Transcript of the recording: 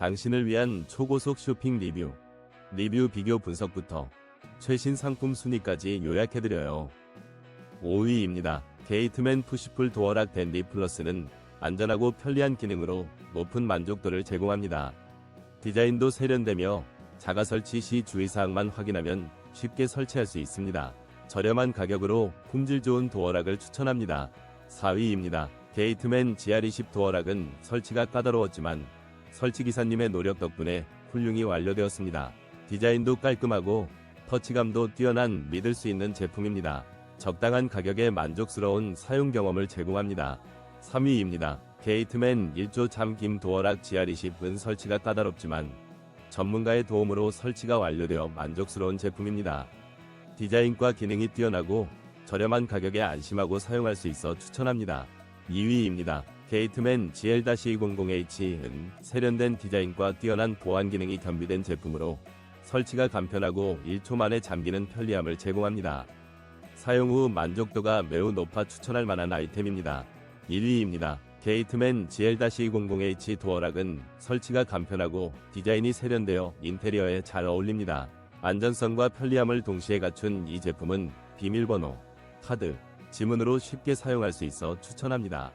당신을 위한 초고속 쇼핑 리뷰, 리뷰 비교 분석부터 최신 상품 순위까지 요약해드려요. 5위입니다. 게이트맨 푸시풀 도어락 댄디 플러스는 안전하고 편리한 기능으로 높은 만족도를 제공합니다. 디자인도 세련되며 자가 설치 시 주의사항만 확인하면 쉽게 설치할 수 있습니다. 저렴한 가격으로 품질 좋은 도어락을 추천합니다. 4위입니다. 게이트맨 GR20 도어락은 설치가 까다로웠지만 설치기사님의 노력 덕분에 훌륭히 완료되었습니다. 디자인도 깔끔하고 터치감도 뛰어난 믿을 수 있는 제품입니다. 적당한 가격에 만족스러운 사용 경험을 제공합니다. 3위입니다. 게이트맨 1조 잠김 도어락 GR20은 설치가 까다롭지만 전문가의 도움으로 설치가 완료되어 만족스러운 제품입니다. 디자인과 기능이 뛰어나고 저렴한 가격에 안심하고 사용할 수 있어 추천합니다. 2위입니다. 게이트맨 GL-200H은 세련된 디자인과 뛰어난 보안 기능이 겸비된 제품으로 설치가 간편하고 1초 만에 잠기는 편리함을 제공합니다. 사용 후 만족도가 매우 높아 추천할 만한 아이템입니다. 1위입니다. 게이트맨 GL-200H 도어락은 설치가 간편하고 디자인이 세련되어 인테리어에 잘 어울립니다. 안전성과 편리함을 동시에 갖춘 이 제품은 비밀번호, 카드, 지문으로 쉽게 사용할 수 있어 추천합니다.